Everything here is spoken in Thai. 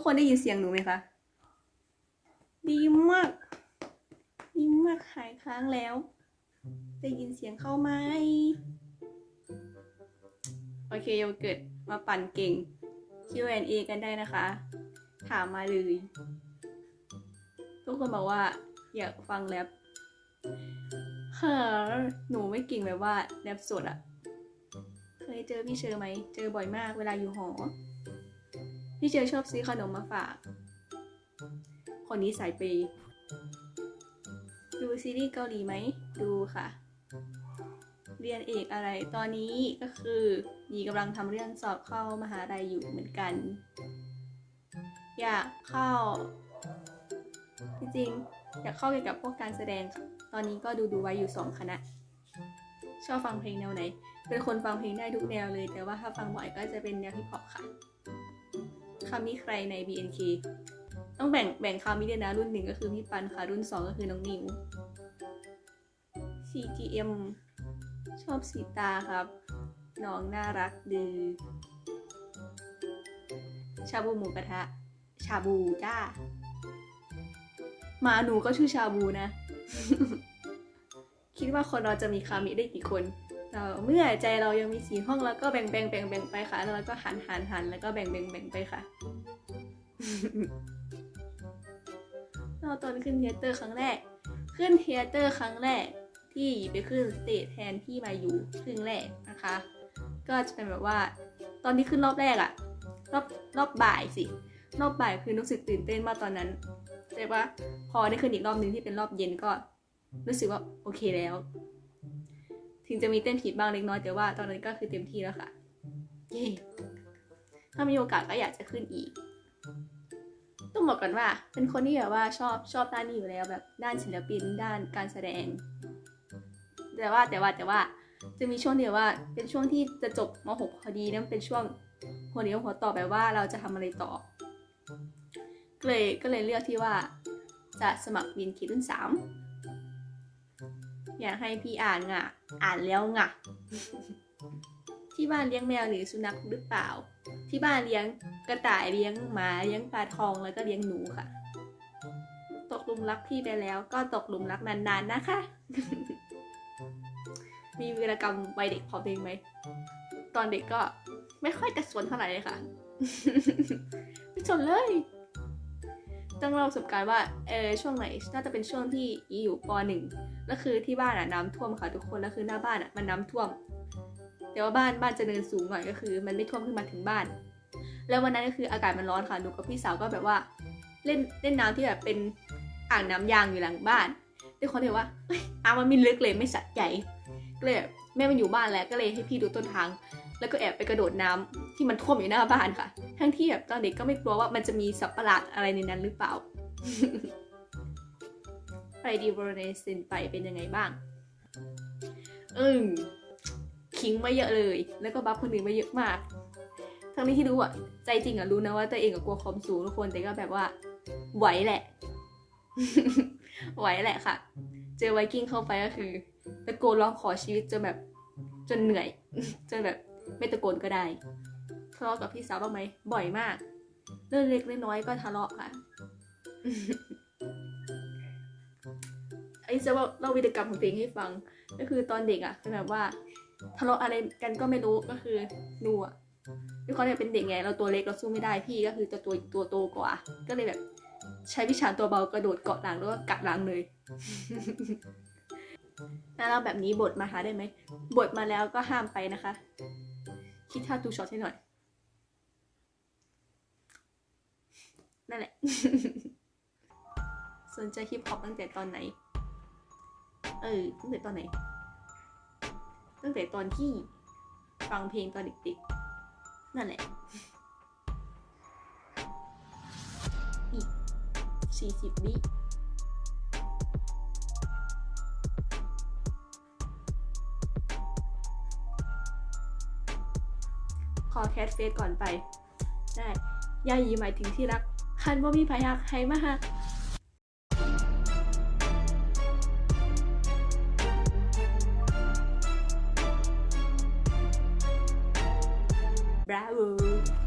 กคนได้ยินเสียงหนูไหมคะ ดีมาก ดีมากหายค้างแล้ว ได้ยินเสียงเข้าไหม โอเคโยเกิร์ตมาปั่นเก่ง Q&A กันได้นะคะ ถามมาเลย ทุกคนบอกว่าอยากฟังแรปเฮ้อหนูไม่เก่งแบบว่าแรปสดอะเคยเจอพี่เชอไหม เจอบ่อยมากเวลาอยู่หอ พี่เชอชอบซื้อขนมมาฝาก คนนี้สายเปย์ดูซีรีส์เกาหลีไหม ดูค่ะ เรียนเอกอะไร ตอนนี้ก็คือยีกำลังทำเรื่องสอบเข้ามหาลัยอยู่เหมือนกัน อยากเข้า จริงๆอยากเข้าเกี่ยวกับพวกการแสดง ตอนนี้ก็ดูดูๆไว้อยู่สองคณะ ชอบฟังเพลงแนวไหน เป็นคนฟังเพลงได้ทุกแนวเลย แต่ว่าถ้าฟังบ่อยก็จะเป็นแนวฮิปฮอปค่ะ คามิใครใน BNK ต้องแบ่งแบ่งคามิด้วยนะ รุ่นหนึ่งก็คือพี่ปันค่ะ รุ่นสองก็คือน้องนิว CGM ชอบสีตาครับ น้องน่ารักดือชาบูหมูกระทะ ชาบูจ้ามาหนูก็ชื่อชาบูนะ คิดว่าคนเราจะมีคามิได้กี่คน เราเมื่อใจเรายังมีสีห้องแล้วก็แบ่งแบ่งแบ่งแบ่งไปค่ะ แล้วเราก็หันหันหันแล้วก็แบ่งแบ่งแบ่งไปค่ะเราตอนขึ้นเทเตอร์ครั้งแรก ขึ้นเทเตอร์ครั้งแรกที่ไปขึ้นสเตจแทนที่มาอยู่ครึ่งแรกนะคะ ก็จะเป็นแบบว่า ตอนที่ขึ้นรอบแรกอะรอบรอบบ่ายสิ รอบบ่ายคือรู้สึกตื่นเต้นมากตอนนั้นแต่ว่าพอได้ขึ้นอีกรอบหนึ่งที่เป็นรอบเย็นก็ รู้สึกว่าโอเคแล้ว ถึงจะมีเต้นผิดบ้างเล็กน้อยแต่ว่าตอนนั้นก็คือเต็มที่แล้วค่ะ เย้ถ้ามีโอกาสก็อยากจะขึ้นอีก ต้องบอกก่อนว่า เป็นคนที่แบบว่าชอบชอบด้านนี้อยู่แล้วแบบด้านศิลปินด้านการแสดง แต่ว่าแต่ว่าแต่ว่าจะมีช่วงเดียวว่า เป็นช่วงที่จะจบม .6 พอดีนั่นเป็นช่วงหัวเรียวหัวต่อแบบว่าเราจะทำอะไรต่อก็เลยก็เลยเลือกที่ว่าจะสมัครวินคิดรุ่นสาม อยากให้พี่อ่านง่ะ อ่านแล้วง่ะ ที่บ้านเลี้ยงแมวหรือสุนัขหรือเปล่า ที่บ้านเลี้ยงกระต่ายเลี้ยงหมาเลี้ยงปลาทองแล้วก็เลี้ยงหนูค่ะ ตกหลุมรักพี่ไปแล้ว ก็ตกหลุมรักนานๆนะคะ มีวีรกรรมวัยเด็กพอเพลงไหม ตอนเด็กก็ไม่ค่อยจะสวนเท่าไหร่เลยค่ะ ไม่สนเลย ต้องเล่าประสบการณ์ว่าเออช่วงไหนน่าจะเป็นช่วงที่อีอยู่ปหนึ่งแล้วคือที่บ้านอะน้ำท่วมค่ะทุกคนแล้วคือหน้าบ้านอะมันน้ำท่วม แต่ว่าบ้านบ้านจะเนินสูงหน่อยก็คือ มันไม่ท่วมขึ้นมาถึงบ้าน แล้ววันนั้นก็คืออากาศมันร้อนค่ะหนูกับพี่สาวก็แบบว่า เล่นเล่นน้ำที่แบบเป็นอ่างน้ำยางอยู่หลังบ้านด้วยความที่ว่าอ่างมันไมีลึกเลยไม่สัดใหญ่ก็เลยบแม่มันอยู่บ้านแล้วก็เลยให้พี่ดูต้นทาง แล้วก็แอบไปกระโดดน้ำที่มันท่วมอยู่หน้าบ้านค่ะ ทั้งที่แบบตอนเด็กก็ไม่กลัวว่ามันจะมีสัตว์ประหลาดอะไรในนั้นหรือเปล่า ไปดีโบรเนซินไปเป็นยังไงบ้าง อืมคิงมาเยอะเลย แล้วก็บัฟคนอื่นมาเยอะมาก ทั้งนี้ที่รู้อะใจจริงอะรู้นะว่าตัวเองอะกลัวความสูงทุกคน แต่ก็แบบว่า ไหวแหละ ไหวแหละค่ะ เจอไวกิ้งเข้าไปก็คือตะโกนร้องขอชีวิตจนแบบจนเหนื่อย จนแบบ ไม่ตะโกนก็ได้ทะเลาะกับพี่สาวบ้างไหมบ่อยมาก เรื่องเล็กเรื่องน้อยก็ทะเลาะค่ะไอ้จะว่าเล่าวิธีกรรมของตัวเองให้ฟัง ก็คือตอนเด็กอะเป็นแบบว่าทะเลาะอะไรกันก็ไม่รู้ก็คือหนูอะด้วยความที่เป็นเด็กไงเราตัวเล็กเราสู้ไม่ได้พี่ก็คือจะตัวตัวโตกว่า ก็เลยแบบ ใช้วิชาตัวเบากระโดดเกาะหลังแล้วก็กัดหลังเลยแล้วเราแบบนี้บทมาหาได้ไหมบทมาแล้วก็ห้ามไปนะคะ คิดท่าทูช็อตให้หน่อย นั่นแหละ สนใจฮิปฮอปตั้งแต่ตอนไหน เออ ตั้งแต่ตอนไหน ตั้งแต่ตอนที่ฟังเพลงตอนเด็กๆ นั่นแหละอีกสี่สิบวิ ขอแคสเฟสก่อนไป ได้ยายีหมายถึงที่รัก คันว่ามีพยักให้มาฮัก Bravo